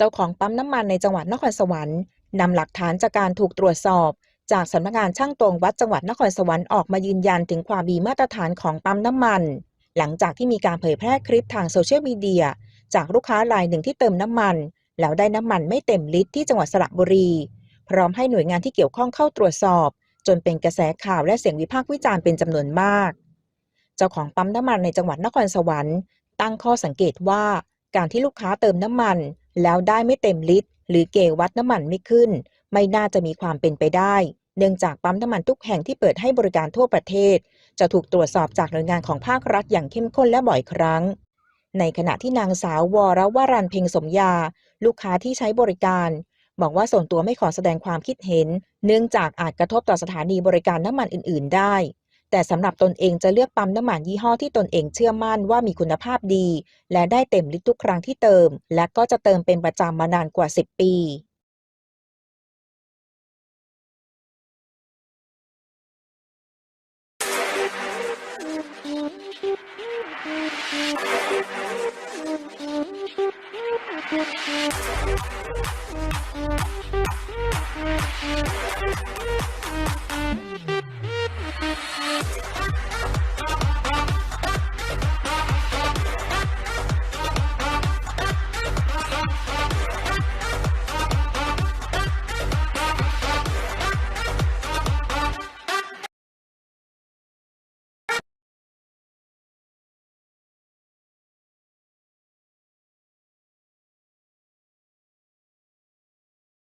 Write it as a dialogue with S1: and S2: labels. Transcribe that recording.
S1: จ้าของปั๊มน้ำมันในจังหวัดนครสวรรค์นำหลักฐานจากการถูกตรวจสอบ จากสำนักงานช่างตวงวัดจังหวัดนครสวรรค์ออกมายืนยันถึงความมีมาตรฐานของปั๊มน้ำมัน หลังจากที่มีการเผยแพร่คลิปทางโซเชียลมีเดียจากลูกค้ารายหนึ่งที่เติมน้ำมัน แล้วได้น้ำมันไม่เต็มลิตรที่จังหวัดสระบุรี พร้อมให้หน่วยงานที่เกี่ยวข้องเข้าตรวจสอบ จนเป็นกระแสข่าวและเสียงวิพากษ์วิจารณ์เป็นจำนวนมาก เจ้าของปั๊มน้ำมันในจังหวัดนครสวรรค์ ตั้งข้อสังเกตว่าการที่ลูกค้าเติมน้ำมัน แล้วได้ไม่เต็มลิตร หรือเกวัดน้ำมันไม่ขึ้น ไม่น่าจะมีความเป็นไปได้ เนื่องจากปั๊มน้ำมันทุกแห่งที่เปิดให้บริการทั่วประเทศ จะถูกตรวจสอบจากหน่วยงานของภาครัฐอย่างเข้มข้นและบ่อยครั้ง ในขณะที่นางสาววรวรันเพ็งสมยา ลูกค้าที่ใช้บริการ บอกว่าส่วนตัวไม่ขอแสดงความคิดเห็น เนื่องจากอาจกระทบต่อสถานีบริการน้ำมันอื่น ๆ ได้ แต่สำหรับตนเองจะเลือกปั๊มน้ำมันยี่ห้อที่ตนเองเชื่อมั่นว่ามีคุณภาพดี และได้เต็มลิตรทุกครั้งที่เติม และก็จะเติมเป็นประจำมานานกว่า 10 ปีうん。